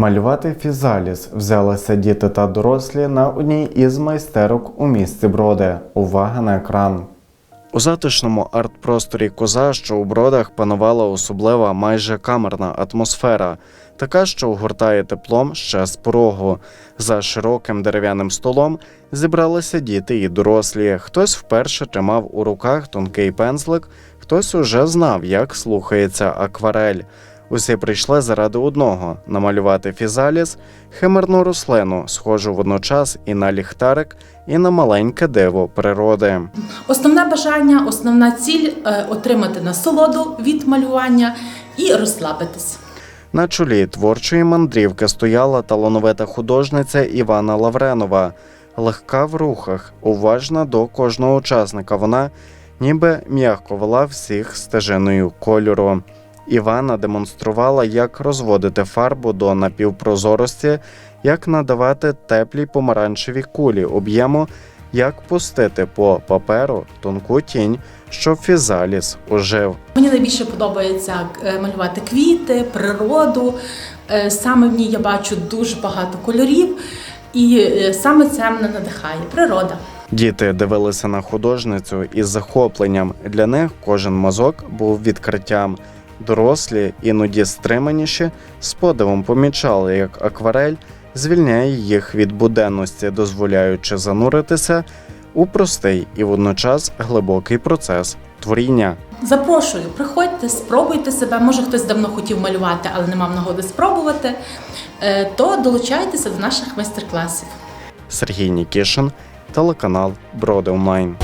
Малювати фізаліс взялися діти та дорослі на одній із майстерок у місті Броди. Увага на екран. У затишному арт-просторі коза, що у бродах панувала особлива майже камерна атмосфера, така, що огортає теплом ще з порогу. За широким дерев'яним столом зібралися діти і дорослі. Хтось вперше тримав у руках тонкий пензлик, хтось уже знав, як слухається акварель. Усі прийшли заради одного намалювати фізаліс, химерну рослину, схожу водночас і на ліхтарик, і на маленьке диво природи. Основне бажання, основна ціль е, отримати насолоду від малювання і розслабитись. На чолі творчої мандрівки стояла талановита художниця Івана Лавренова. Легка в рухах, уважна до кожного учасника. Вона ніби м'яко вела всіх стежиною кольору. Івана демонструвала, як розводити фарбу до напівпрозорості, як надавати теплі помаранчеві кулі об'єму, як пустити по паперу тонку тінь, щоб фізаліс ожив. Мені найбільше подобається е, малювати квіти, природу. Е, Саме в ній я бачу дуже багато кольорів, і е, саме це мене надихає природа. Діти дивилися на художницю із захопленням. Для них кожен мазок був відкриттям. Дорослі, іноді стриманіші, з подивом помічали, як акварель звільняє їх від буденності, дозволяючи зануритися у простий і водночас глибокий процес творіння. Запрошую, приходьте, спробуйте себе. Може, хтось давно хотів малювати, але не мав нагоди спробувати. Е, То долучайтеся до наших майстер-класів. Сергій Нікішин, телеканал Броди Онлайн.